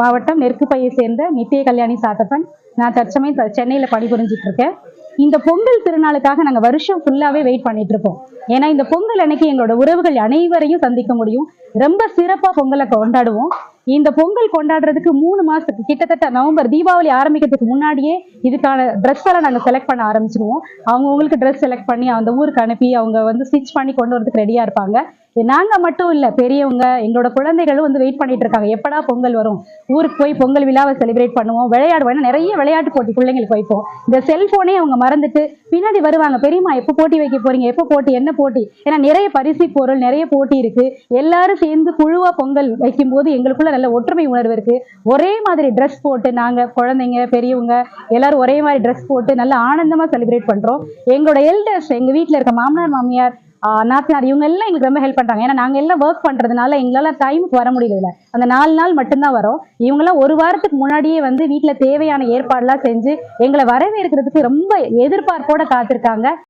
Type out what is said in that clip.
மாவட்டம் நெருக்குப்பையை சேர்ந்த நித்திய கல்யாணி சாத்தப்பன். நான் தற்சமயம் சென்னையில் சென்னையில பணிபுரிஞ்சிட்டு இருக்கேன் இந்த பொங்கல் திருநாளுக்காக நாங்க வருஷம் ஃபுல்லாவே வெயிட் பண்ணிட்டு இருப்போம் ஏன்னா இந்த பொங்கல் அன்னைக்கு எங்களோட உறவுகள் அனைவரையும் சந்திக்க முடியும். ரொம்ப சிறப்பா பொங்கலை கொண்டாடுவோம். இந்த பொங்கல் கொண்டாடுறதுக்கு மூணு மாசத்துக்கு கிட்டத்தட்ட நவம்பர் தீபாவளி ஆரம்பிக்கிறதுக்கு முன்னாடியே இதுக்கான ட்ரெஸ் எல்லாம் நாங்க செலக்ட் பண்ண ஆரம்பிச்சிருவோம். அவங்கவுங்களுக்கு ட்ரெஸ் செலக்ட் பண்ணி அந்த ஊருக்கு அனுப்பி அவங்க வந்து ஸ்டிச் பண்ணி கொண்டு வரதுக்கு ரெடியா இருப்பாங்க. நாங்க மட்டும் இல்ல பெரியவங்க எங்களோட குழந்தைகளும் வந்து வெயிட் பண்ணிட்டு இருக்காங்க. எப்படா பொங்கல் வரும்? ஊருக்கு போய் பொங்கல் விழாவை செலிப்ரேட் பண்ணுவோம். விளையாடுவோம். நிறைய விளையாட்டு போட்டி பிள்ளைங்களுக்கு வைப்போம். இந்த செல்போனே அவங்க மறந்துட்டு பின்னாடி வருவாங்க பெரியம்மா எப்போ போட்டி வைக்க போறீங்க? எப்போ போட்டி? என்ன போட்டி? ஏன்னா நிறைய பரிசு பொருள் நிறைய போட்டி இருக்கு. எல்லாரும் சேர்ந்து குழுவா பொங்கல் வைக்கும் போது எங்களுக்குள்ள நல்ல ஒற்றுமை உணர்வு இருக்கு. ஒரே மாதிரி ட்ரெஸ் போட்டு நாங்க குழந்தைங்க பெரியவங்க எல்லாரும் ஒரே மாதிரி ட்ரெஸ் போட்டு நல்ல ஆனந்தமா செலிப்ரேட் பண்றோம். எங்களோட எல்டர்ஸ் எங்க வீட்ல இருக்க மாமனார் மாமியார் நாத்தினார் இவங்க எல்லாம் எங்களுக்கு ரொம்ப ஹெல்ப் பண்றாங்க. ஏன்னா நாங்க எல்லாம் ஒர்க் பண்றதுனால எங்களால டைமுக்கு வர முடியல அந்த நாலு நாள் மட்டும்தான் வரோம். இவங்கெல்லாம் ஒரு வாரத்துக்கு முன்னாடியே வந்து வீட்டில் தேவையான ஏற்பாடுலாம் செஞ்சு எங்களை வரவேற்கிறதுக்கு ரொம்ப எதிர்பார்ப்போட காத்திருக்காங்க.